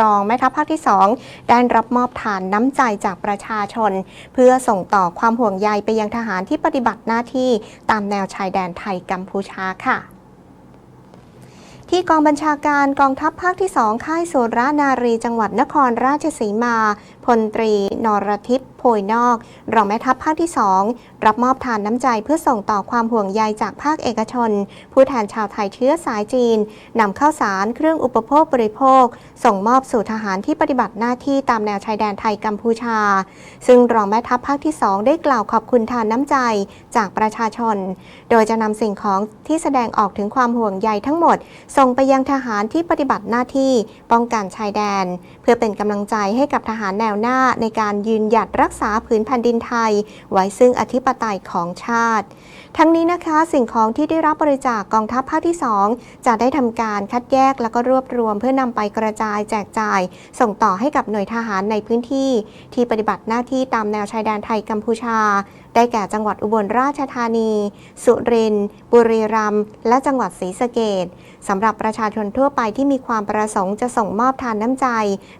รองแม่ทัพภาคที่ 2 ได้รับมอบฐานน้ำใจจากประชาชน เพื่อส่งต่อความห่วงใยไปยังทหารที่ปฏิบัติหน้าที่ตามแนวชายแดนไทยกัมพูชาค่ะ ที่กองบัญชาการกองทัพภาคที่ 2 ค่ายสุรานารีจังหวัดนครราชสีมา พลตรี นรทิพย์โพยนอก รองแม่ทัพภาคที่ 2 รับมอบทานน้ำใจเพื่อส่งต่อความห่วงใยจากภาคเอกชน ผู้แทนชาวไทยเชื้อสายจีนนำข้าวสารเครื่องอุปโภคบริโภค ส่งมอบสู่ทหารที่ปฏิบัติหน้าที่ตามแนวชายแดนไทยกัมพูชา ซึ่งรองแม่ทัพภาคที่ 2 ได้กล่าวขอบคุณทานน้ำใจจากประชาชน โดยจะนำสิ่งของที่แสดงออกถึงความห่วงใยทั้งหมดส่งไปยังทหารที่ปฏิบัติหน้าที่ป้องกันชายแดน เพื่อเป็นกำลังใจให้กับทหารแนวหน้าในการยืนหยัดรักษาผืนแผ่นดินไทย ไว้ซึ่งอธิปไตยของชาติ ทั้งนี้นะคะสิ่งของที่ได้รับบริจาคกองทัพภาคที่ 2 จะได้ทำการคัดแยกแล้วก็รวบรวม เพื่อนำไปกระจายแจกจ่าย ส่งต่อให้กับหน่วยทหารในพื้นที่ ที่ปฏิบัติหน้าที่ตามแนวชายแดนไทยกัมพูชา ได้แก่จังหวัดอุบลราชธานี สุรินทร์บุรีรัมย์และจังหวัดศรีสะเกษสำหรับรับประชาชนทั่วไปที่มีความประสงค์จะส่งมอบทานน้ำใจ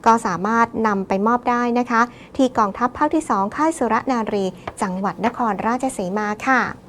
ก็สามารถนำไปมอบได้นะคะ ที่กองทัพภาคที่ 2 ค่ายสุรนารี จังหวัดนครราชสีมาค่ะ